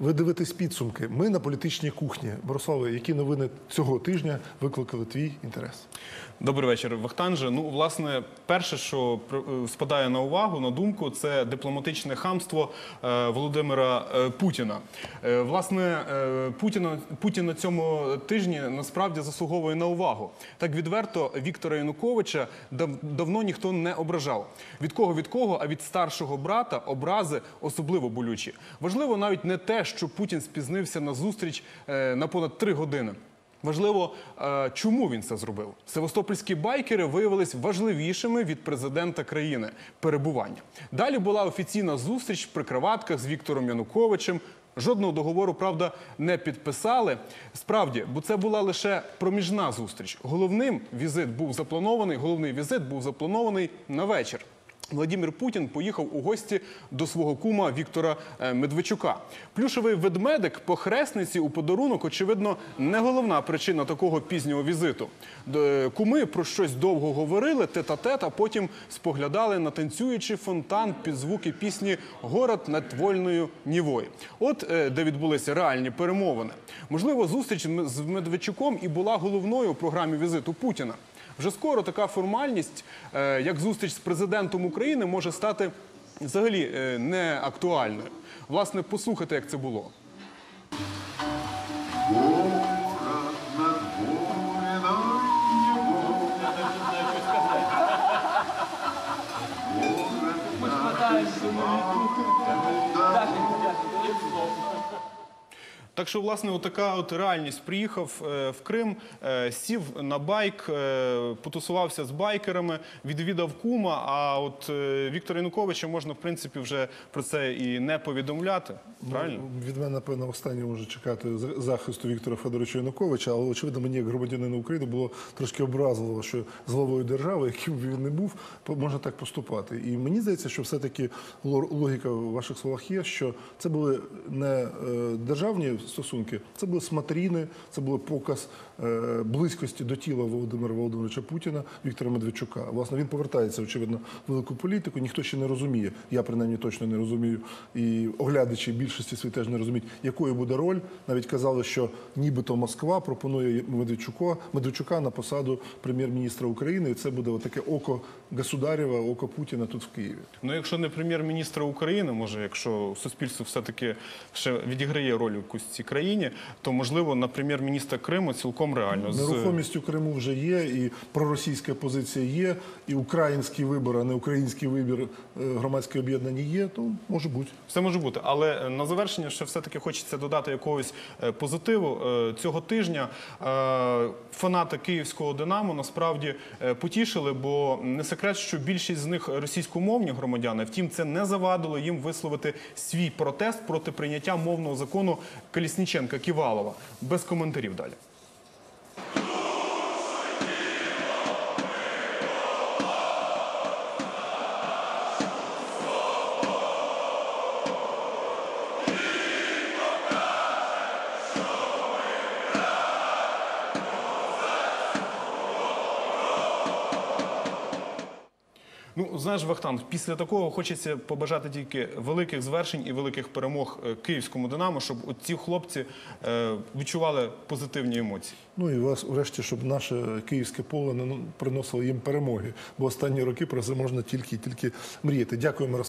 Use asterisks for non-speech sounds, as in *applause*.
ви дивитесь підсумки. Ми на політичній кухні. Бориславе, які новини цього тижня викликали твій інтерес? Добрий вечір, Вахтанже. Ну, власне, перше, що е, спадає на увагу, на думку, це дипломатичне хамство е, Володимира е, Путіна. Власне, Путіна Путін на цьому тижні насправді заслуговує на увагу. Так відверто Віктора Януковича дав- давно ніхто не ображав. Від кого від кого, а від старшого брата образи особливо болючі. Важливо навіть не те, що Путін спізнився на зустріч е, на понад три години. Важливо, е, чому він це зробив. Севастопольські байкери виявились важливішими від президента країни перебування. Далі була офіційна зустріч при краватках з Віктором Януковичем. Жодного договору, правда, не підписали. Справді, бо це була лише проміжна зустріч. Головним візит був запланований. Головний візит був запланований на вечір. Владимир Путін поїхав у гості до свого кума Віктора е, Медведчука. Плюшевий ведмедик по хресниці у подарунок, очевидно, не головна причина такого пізнього візиту. Е, Куми про щось довго говорили, тет-а-тет, а потім споглядали на танцюючий фонтан під звуки пісні Город над вольною Нівою. От е, де відбулися реальні перемовини. Можливо, зустріч з Медведчуком і була головною у програмі візиту Путіна. Вже скоро така формальність, е, як зустріч з президентом України, може стати взагалі е, не актуальною. Власне, послухайте, як це було. Так що, власне, отака от реальність. Приїхав е, в Крим, е, сів на байк, е, потусувався з байкерами, відвідав кума. А от Віктора Януковича можна, в принципі, вже про це і не повідомляти. Правильно? Ну, Від мене, напевно, останнє може чекати захисту Віктора Федоровича Януковича, але очевидно, мені як громадянину України було трошки образливо, що з главою держави, *laughs* яким він не був, можна так поступати. І мені здається, що все-таки лор- логіка в ваших словах є, що це були не державні стосунки, це були смотріни, це був показ е, близькості до тіла Володимира Володимировича Путіна, Віктора Медведчука. Власне, він повертається, очевидно, в велику політику. Ніхто ще не розуміє. Я принаймні точно не розумію. І оглядачі більшості свої теж не розуміють, якою буде роль. Навіть казали, що нібито Москва пропонує Медведчука, Медведчука на посаду прем'єр-міністра України. І це буде таке око государєва, око Путіна тут в Києві. Ну, якщо не прем'єр-міністра України, може, якщо суспільство все-таки ще відіграє роль якусь цій країні, то можливо на прем'єр-міністра Криму цілком реально нерухомістю Нерухомість у Криму вже є, і проросійська позиція є, і український вибір, а не український вибір е, громадське об'єднання є. То може бути. Все може бути, але е, на завершення ще все-таки хочеться додати якогось е, позитиву. Цього тижня фанати київського Динамо насправді е, потішили, бо не секрет, що більшість з них російськомовні громадяни. Втім, це не завадило їм висловити свій протест проти прийняття мовного закону Колісніченка Ківалова. Без коментарів далі. Ну, знаєш, Вахтанг, після такого хочеться побажати тільки великих звершень і великих перемог е, київському Динамо, щоб ці хлопці е, відчували позитивні емоції. Ну і вас, врешті, щоб наше київське поле ну, приносило їм перемоги. Бо останні роки про це можна тільки тільки мріяти. Дякуємо.